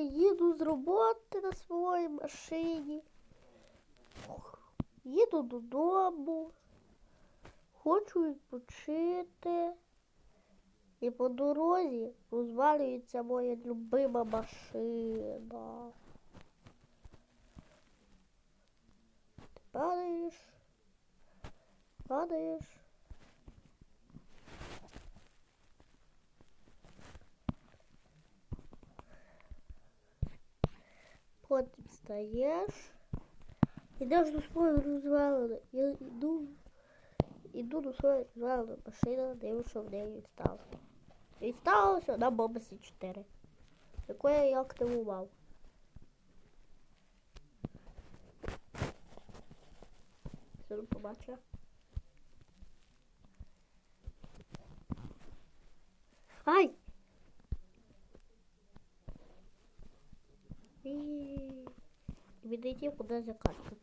я їду з роботи на своїй машині. Їду додому. Хочу відпочити. І по дорозі розвалюється моя любима машина. Ти падаєш. Падаєш. Потім стаєш. Ідеш до своєї розвалини. Я йду. Іду до своєї розвалини машини, дивлюся, в неї відстало. І сталося на Бобасі 4, яку я активував. Ви побачили? Ай! І відійти куди за карту.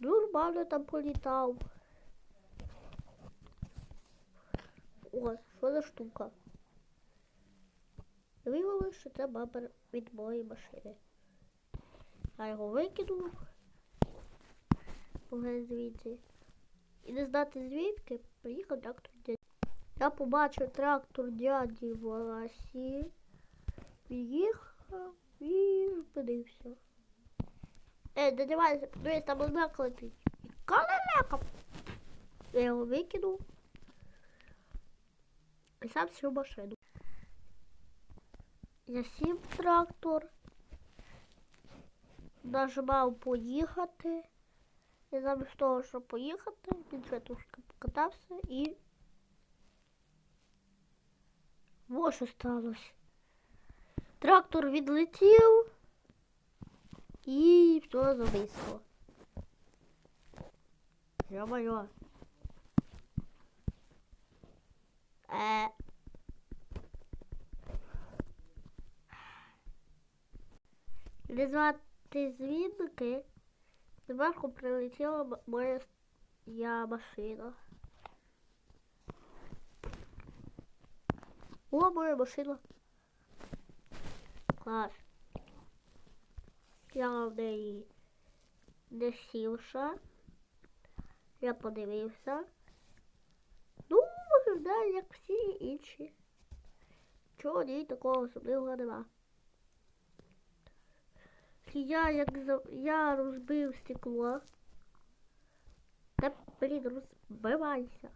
Нормально там політав. О, що за штука? Виявилося, що це бампер від моєї машини. Я його викинув. Звідси. І не знати звідки приїхав трактор. Я побачив трактор дяді Васі. Приїхав і зупинився. Ей, не дивайся, подивись, там знак летить. Калелека. Я його викинув. І сам сів машину. Я сів трактор. Нажимав поїхати. І замість того, щоб поїхати, він покатався і. Во що сталося. Трактор відлетів і все зависло. Ё-моё. Е. Не звати звідки зверху прилетіла моя машина. О, моя машина. Клас. Я в неї не сівша. Я подивився. Ну, виглядає, як всі інші. Чого ні, такого особливого нема. Я як я розбив стекло. Та, блін, розбивайся.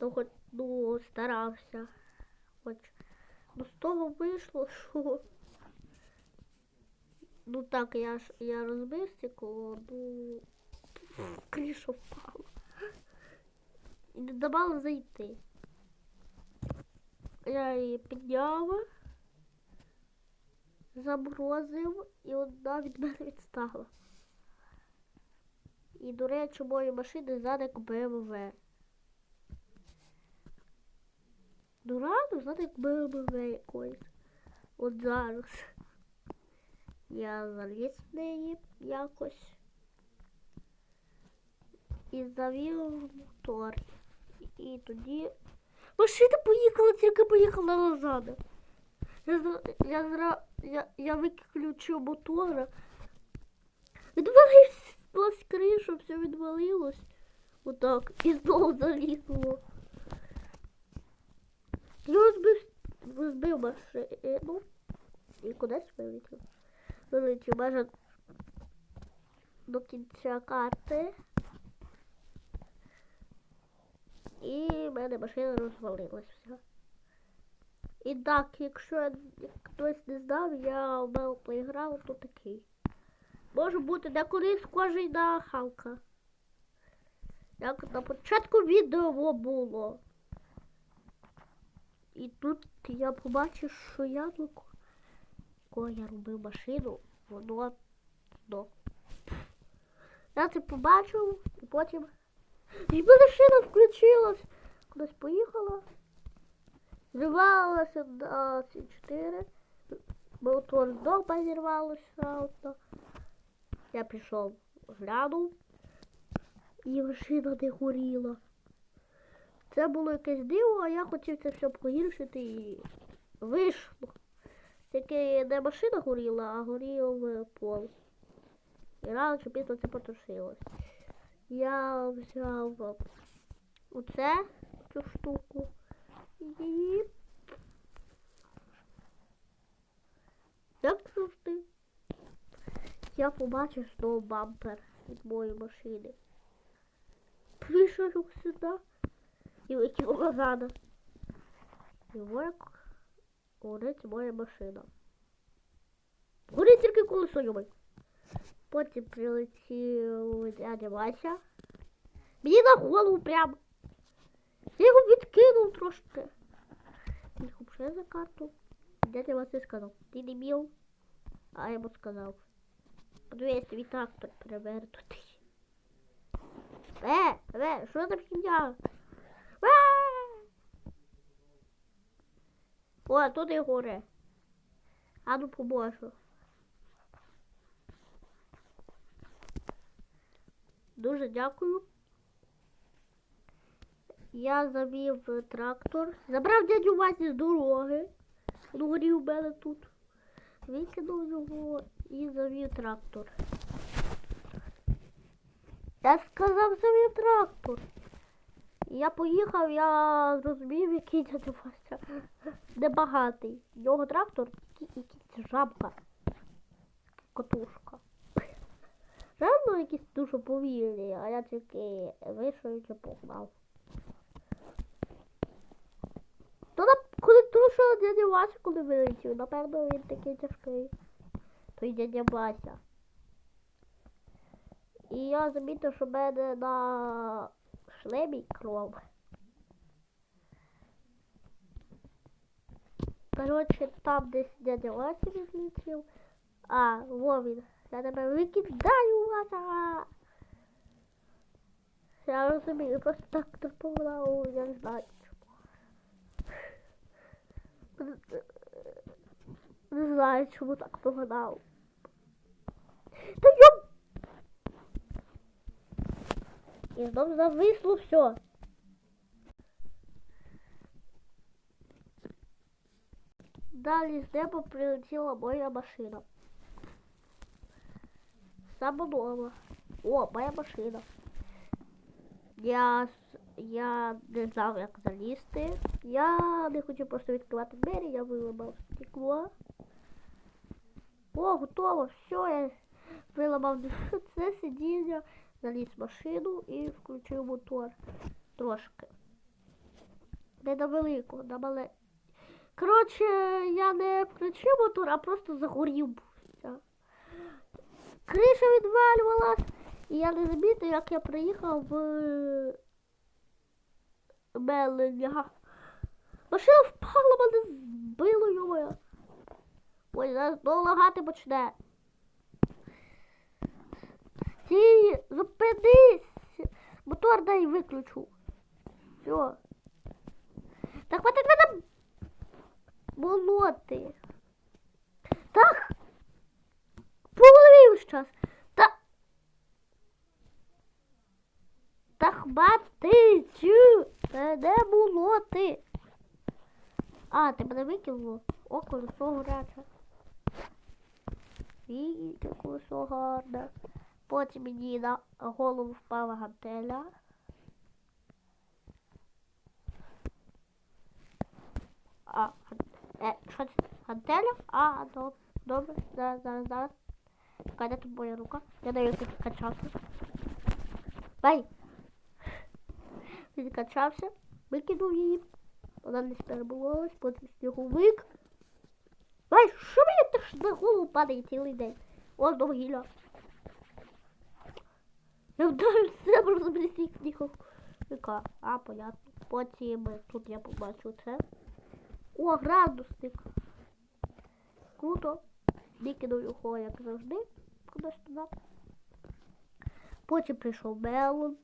Ну, хоч, ну, старався. Хоч. Ну, з того вийшло, що... Ну так, я ж я розбив стекло, ну криша впала. І не давала зайти. Я її підняла, заморозив і одна від мене відстала. І, до речі, мої машини задик БМВ. Ну рано задик БМВ якоїсь. От зараз. Я заліз в неї якось і завів мотор. І тоді машина поїхала, тільки поїхала назад. Я, я, я, я виключив мотора. Відвалився криша, все відвалилось. Отак. І знову залізло. Розбив, розбив машину. І кудись вилетів. Вилетів майже до кінця карти. І в мене машина розвалилась вся. І так, якщо хтось не знав, я в Мелплей грав, то такий. Може бути деколи схожий на Халка. Як на початку відео було. І тут я побачив, що яблуко, якого я робив машину, воно здох. Я це побачив і потім. І мене шина включилась. Кудись поїхала. Зривалася на ці 4 Мотор знов позірвалося авто. Я пішов, глянув. І машина не горіла. Це було якесь диво, а я хотів це все погіршити і вийшло. Тільки не машина горіла, а горів е, пол. І рано чи пізно це потушилось. Я взяв е, оце, цю штуку. І. Як завжди. Я побачив знову бампер від моєї машини. Прийшов сюди і летів назад. І як горить моя машина. Горить тільки колесо йому. Потім прилетів дядя Вася. Мені на голову прям. Я його відкинув трошки. Він купше за карту. Дядя Вася сказав, ти не міл. А я йому сказав. Подивись, твій трактор перевернутий. Е, е, що там? О, тут і горе. А ну поможу. Дуже дякую. Я завів трактор. Забрав дядю Васі з дороги. Він горів у мене тут. Викинув його і завів трактор. Я сказав завів трактор. Я поїхав, я зрозумів, який дядя Вася небагатий. Його трактор тільки жабка. Котушка. Реально якийсь дуже повільний, а я тільки вийшов і погнав. То на коли то, дядя Вася коли вилетів, напевно він такий тяжкий. Той дядя Вася. І я замітив, що в мене на шлемі кров. Коротше, там десь дядя Вася відлетів. А, во він. Я тебе викидаю, Вася. Я розумію, просто так погнав, я не знаю. Не знаю, чому так погнав. Та йоп! І знов зависло все. Далі з неба прилетіла моя машина. Сама нова. О, моя машина. Я, я не знав, як залізти. Я не хотів просто відкривати двері, я виламав стекло. О, готово, все, я виламав це сидіння, заліз в машину і включив мотор трошки. Не на велику, на мале. Коротше, я не включив мотор, а просто загорівся. Криша відвалювалась, і я не замітив, як я приїхав в Мелення. Машина впала, мене збило його. Ой, зараз знову почне. Стій, зупинись! Мотор дай виключу. Все. Так хватить мене молоти. Так. По голові час. Та. Та хватить. Та де було ти? А, ти мене викинуло. О, колесо горяче. Віки, колесо гарне. Потім мені на голову впала гантеля. А, е, що це? Гантеля? А, добре, добре, зараз, зараз, зараз. Чекай, тут моя рука? Я даю качався. Дай! Він качався, викинув її. Вона не перебувалась, потім сніговик. Ай, що мені так на голову падає цілий день? О, знову гілля. Я вдарив себе розбрісі сніговика. А, понятно. Потім тут я побачу це. О, градусник. Круто. Викинув його, як завжди, кудись туди. Потім прийшов Мелон.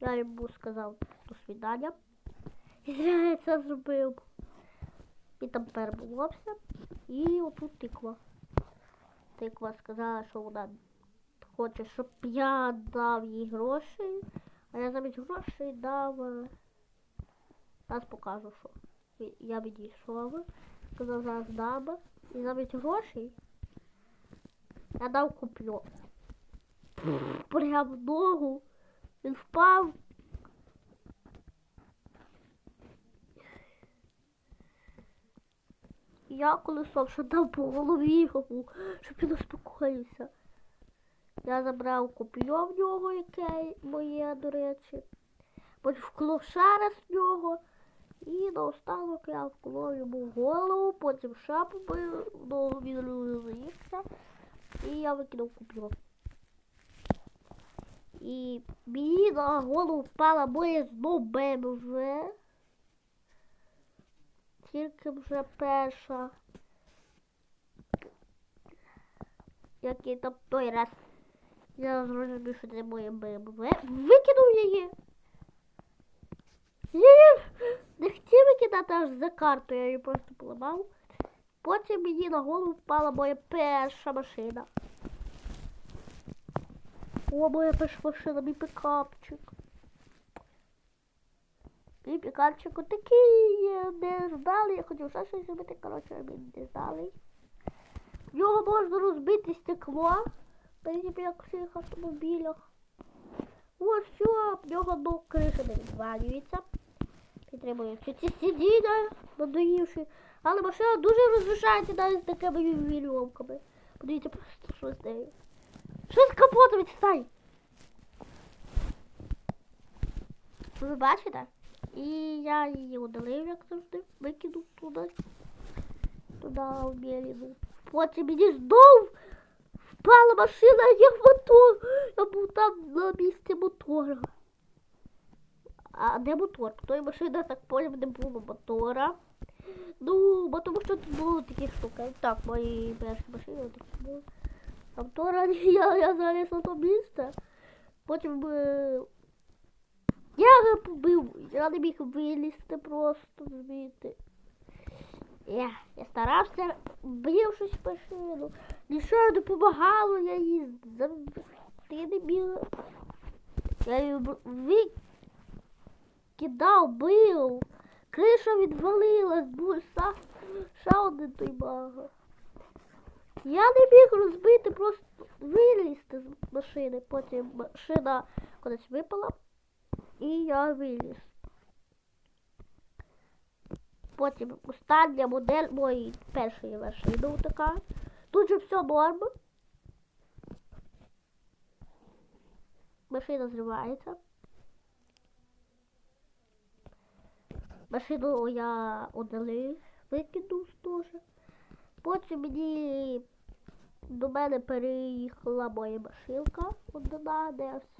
Я йому сказав до свидання. І я це зробив. І там перебувався. І отут тиква. Тиква сказала, що вона хоче, щоб я дав їй гроші, А я замість грошей дав. е, Зараз покажу, що. Я відійшов. Сказав зараз дам. І замість грошей я дав куплю. Прям в ногу. Він впав. Я колесом ще дав по голові йому, щоб він успокоївся. Я забрав коп'йо в нього, яке моє, до речі. Потім вклав ще раз в нього. І наостанок я вклав йому голову, потім побив, ногу він роз'їхався. І я викинув коп'йо. І мені на голову впала моя знов БМВ. Тільки вже перша. Який там той раз. Я зрозумів, що це моє БМВ. Викинув її. Її не хотів викидати аж за карту, я її просто поламав. Потім мені на голову впала моя перша машина. О, моя перша машина, мій пікапчик. Мій пікапчик отакий е, не здали. Я хотів ще щось зробити, коротше, він не здалий. В нього можна розбити стекло. Тоді як в всіх автомобілях. Ось все, в нього до криша не відвалюється. Підтримуються ці сидіння, надоївши. Але машина дуже розрушається навіть з такими вірьовками. Подивіться просто, що з нею. Що з капотом відстань? Ви бачите? І я її удалив, як завжди, викинув туди. Туди в Біліну. Потім мені знов впала машина, як мотор. Я був там на місці мотора. А де мотор? Той машина, так поняв, не було мотора. Ну, бо тому що тут було такі штуки. Так, мої перші машини такі були. А мотора я, я заліз на то місце. Потім е, я його побив, я не міг вилізти просто звідти. Я, я старався, щось машину. Нічого допомагало, я її завести не міг. Я її викидав, бив. Криша відвалилась, був ще один той бага. Я не міг розбити, просто вилізти з машини. Потім машина кудись випала. І я виліз. Потім остання модель моєї першої машини така. Тут же все норм. Машина зривається. Машину я удалив, викинув теж. Потім мені до мене переїхала моя машинка одна десь.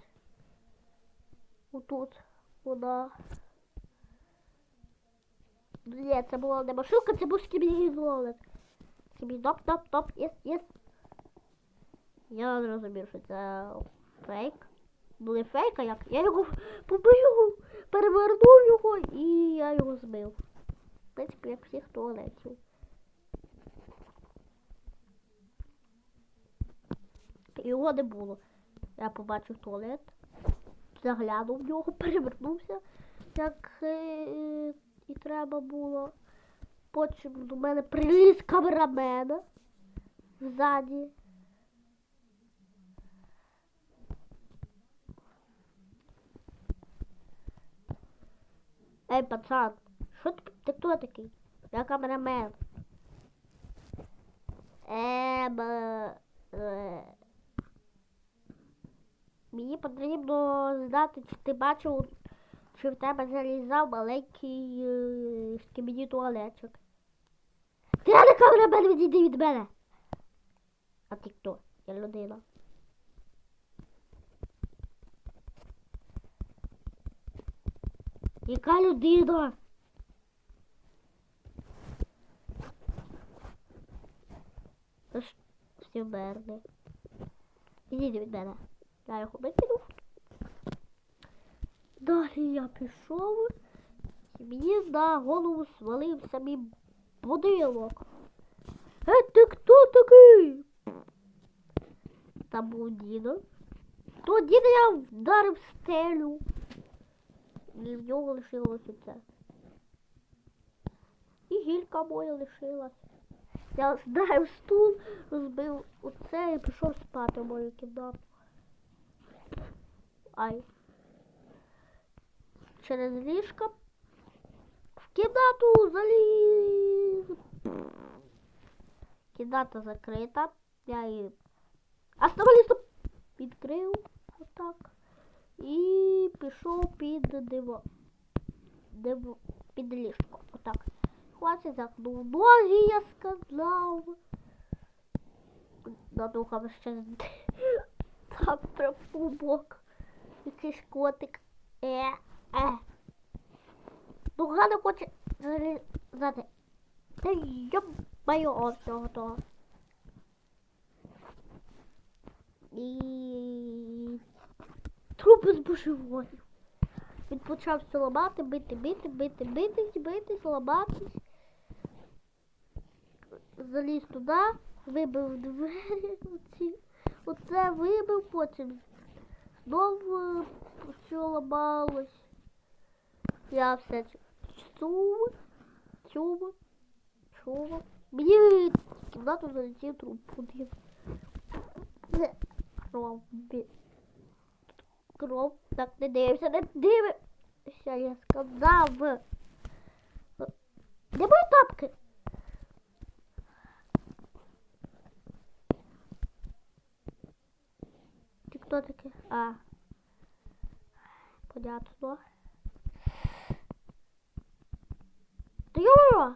Отут вона. Ні, це була не машинка, це був скібідолик. Скібідоп, топ, топ, єс, єс. Я зрозумів, що це фейк. Ну не фейк, а як? Я його побив, перевернув його і я його збив. В принципі, як всіх туалетів. Його не було. Я побачив туалет, заглянув в нього, перевернувся, як е, і треба було. Потім до мене приліз камерамен ззаді. Ей, пацан, що ти, ти хто такий? Я камерамен. Ем, е, е, Мені потрібно знати, чи ти бачив, чи в тебе залізав маленький е, туалетчик. Ти не камерамен, відійди від мене. А ти хто? Я людина. Яка людина? Всі мерни. Ідіть від мене. Я його викинув. Далі я пішов. І мені на голову свалився мій будинок. Е, ти хто такий? Там був дідо. То діда я вдарив стелю. І в нього лишилось оце. І гілька моя лишилась. Я знаю стул, розбив оце і пішов спати в мою кімнату. Ай. Через ліжко в кімнату заліз. Кімната закрита. Я її оставалістом відкрив отак. І пішов під диво. Диво під ліжко. Отак. Хватить загнув ноги, я сказав. Надухав ще там прям пубок. Якийсь котик. Е, е. Нога не хоче залізати. Та йо-моє, о, все готово. І трупи з божеволів. Він почав все ламати, бити, бити, бити, битись, битись, ламатись. Заліз туди, вибив двері. Оце вибив, потім знову все ламалось. Я все чув, чув, чув. Мені в кімнату залетів труп один. Кров. бі- Кров. Так, не дивимося, не дивимося, я сказав. Де мої тапки? Хто таке? А. Понятно. Та йо!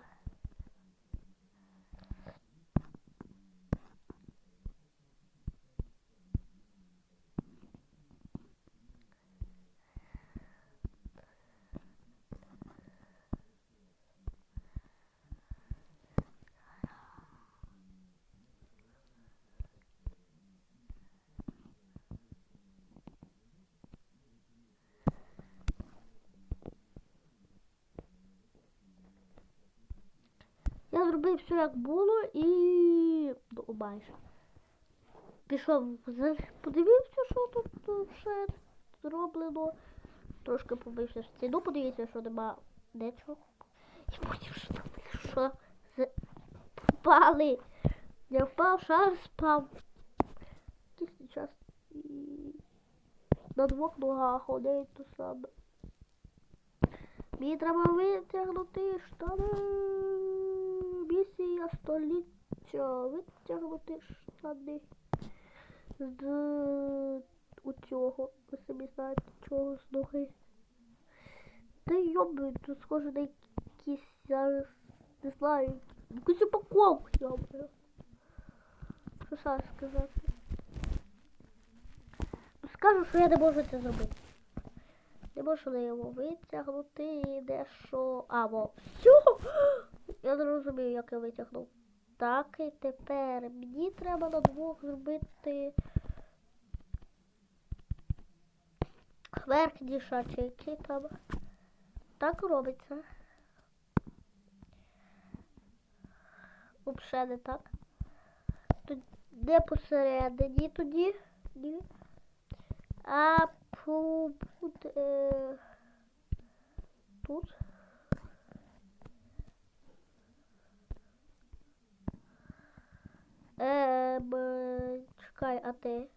Я зробив все як було і майже. Пішов, подивився, що тут все зроблено. Трошки побився в стіну, подивився, що нема нічого. І потім що там що впали. Я впав, шар спав. Якийсь час на двох ногах ходить то саме. Мені треба витягнути штани. Місія століття. Витягнути штани. З у цього. Ви самі знаєте, чого з ноги. Та йоби, тут схоже на якісь, я не знаю, якусь упаковку, йоби. Що сам сказати? Скажу, що я не можу це зробити. Неможливо витягнути дещо. А, во. Все! Я не розумію, як я витягнув. Так, і тепер мені треба на двох зробити верхні шачики там. Так робиться. Взагалі не так. Тут де посередині тоді. Ні. А пу- буде е, тут. Ем, е, чекай, а ти?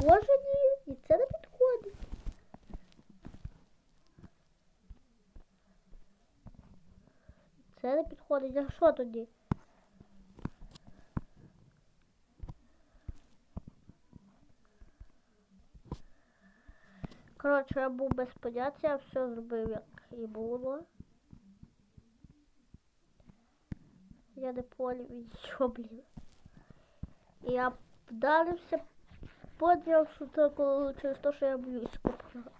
Тоже ні, і це не підходить. Це не підходить. А що тоді? Коротше, я був без поняття, я все зробив, як і було. Я не поняв, що, блін. Я вдарився, поняв, що це коли- через те, що я боюсь купила.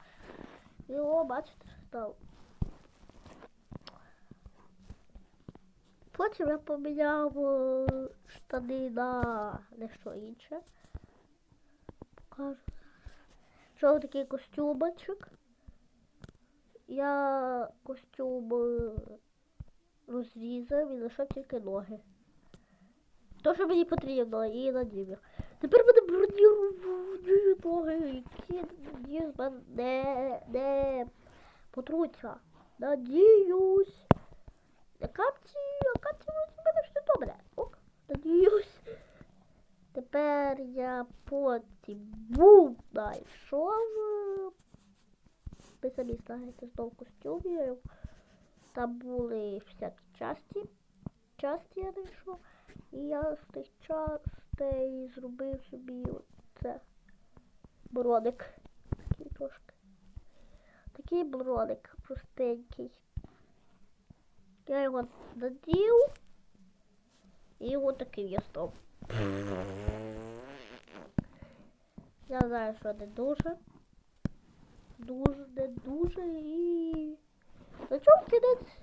І о, бачите, що стало. Потім я поміняв е, штани на дещо інше. Покажу. Що такий костюмочок. Я костюм е, розрізав і лише тільки ноги. То, що мені потрібно, і надів. Тепер мене бронюють ноги, які ніж мене не, не потруться. Надіюсь. На капці, а капці в мене все добре. Ок, надіюсь. Тепер я потім був знайшов ви самі знаєте знов костюмів. Там були всякі часті. Часті я знайшов. І я з тих частей зробив собі оце броник. Такий трошки. Такий броник простенький. Я його надів і отаким я став. Я знаю, що не дуже. Дуже, не дуже і... На чому кінець?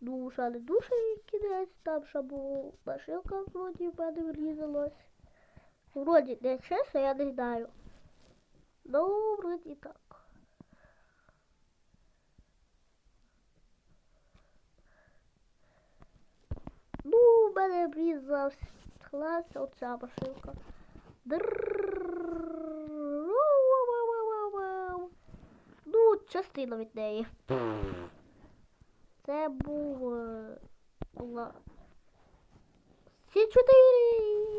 Ну, вже не дуже кінець, там щоб машинка вроді в мене врізалась. Вроді не чесно, я не знаю. Ну, вроді так. Ну, в мене врізалась клас оця машинка. Др. тут частина від неї. Це був... Е, Ці чотири.